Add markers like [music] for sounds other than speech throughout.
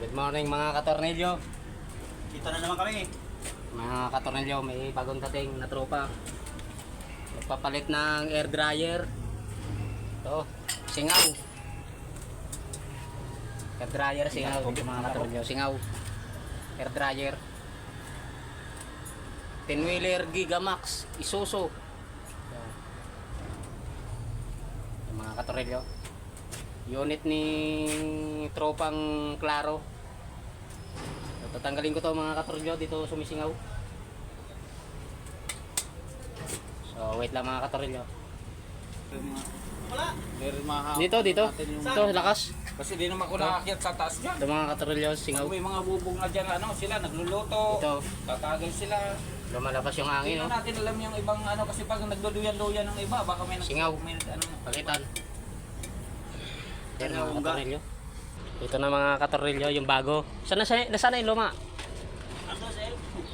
Good morning mga katornilyo. Dito na naman kami. Mga katornilyo, may bagong dating na tropa. Magpapalit ng air dryer. Ito, singaw. Air dryer, singaw. Mga katornilyo, singaw. Air dryer. 10 wheeler Gigamax Isuzu. Yan. Yung mga katornilyo. Unit ni tropang Claro. Tatanggalin ko to mga katornilyo dito sumisingaw. So wait lang mga katornilyo. Wala. Dito dito. Ito lakas. Kasi di naman ako nakakit sa taas dyan. Ito mga katornilyo singaw. May mga bubong na dyan, ano, sila nagluluto. Ito Tatagal sila. lumalabas yung Hindi hangin na no. natin alam yung ibang ano kasi pag nagduduyan-duyan ng iba, baka may Singaw. May, ano, Pakitan. Ano, mga ungga? katornilyo. Ito na mga katornilyo yung bago. Sana sa nasaan na yung luma? Ano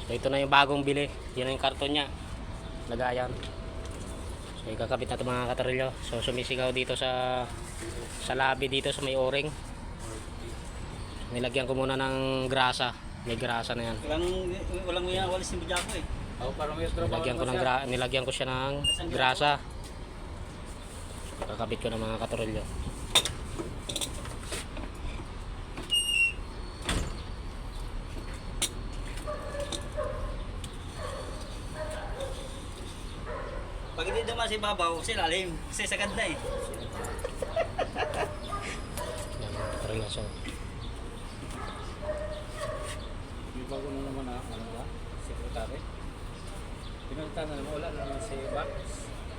ito na yung bagong bili. Yan na yung karton niya. Lagayan. So ikakabit na ito mga katarilyo. So sumisigaw dito sa sa labi dito sa may o-ring. Nilagyan ko muna ng grasa. May grasa na yan. Walang, walang uya, walis yung bidya ko eh. oh, parang may Nilagyan ko ng gra nilagyan ko siya ng grasa. Kakabit ko ng mga katarilyo. Pag hindi naman si Babaw, si Lalim. Kasi sagad na eh. Yan. So May bago na naman na, ano ba? Sekretary. Pinunta na naman, wala na naman si Bax.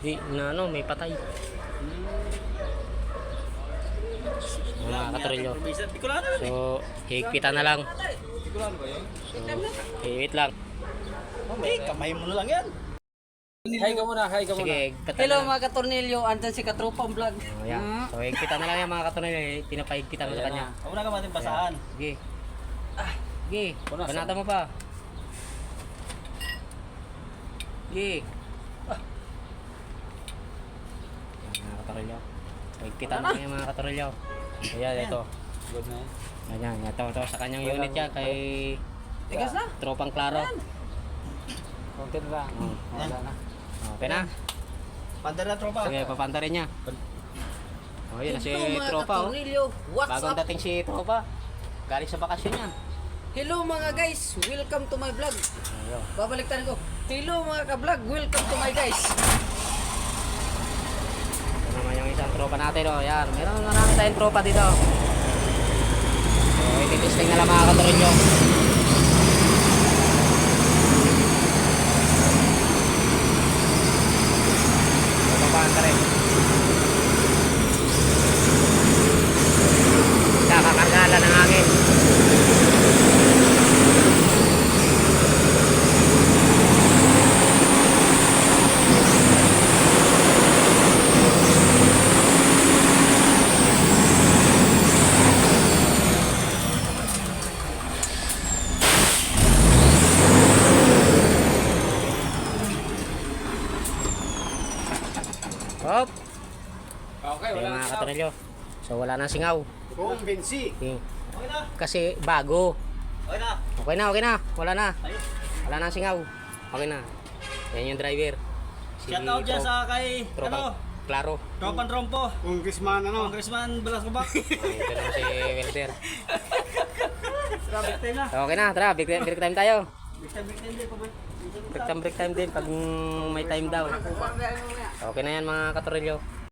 di na ano may patay. Hmm. Mga eh. So higpitan na lang. So wait lang. Hindi, kamay mo na lang yan. Hi ka muna, hi ka muna. Sige, higpitan Hello mga katornilyo, andyan si Katropang Vlog. Oh, yan. So, higpitan na lang yan mga katunay. Pinapahigpitan ko sa kanya. Huwag na ka mating pasahan. Sige. Ah, sige. Punasan. Banata mo pa. Sige. Ah. Yan mga katorelyo. So, higpitan na lang yan mga katorelyo. Ayan, ito. Good na yun. Ayan, ito, ito. Sa kanyang unit yan kay Tigas na. Tropang Claro. Konti na lang. Oh, Wala na. Okay na. Panda na tropa. Sige, papanta rin niya. Oh, yun na si Hello mga Tropa. Oh. katornilyo, what's Bagong up? dating si Tropa. Galing sa bakasyon yan. Hello mga guys, welcome to my vlog. Ayun. Babaliktad ko. Hello mga ka-vlog, welcome to my guys. Ito naman yung isang tropa natin, oh. Yan, meron marami tayong tropa dito. So, ititesting na lang mga katorilyo. Ka rin. Hop! Okay, wala mga na. katorilyo. So, wala nang singaw. Kung Vinci. Okay. Okay na. Kasi bago. Okay na. Okay na, okay na. Wala na. Ayos. Wala nang singaw. Okay na. Yan yung driver. Si Shout out dyan sa kay, Tropa. ano, Claro. Tropan Trompo. Congressman ano? Congressman Velasco [laughs] Ito naman si Welder. Grabe [laughs] time na. Okay na, tara. Break, break time tayo. Big time, big time. Break time, break time din pag may time daw. Okay na yan mga katorilyo.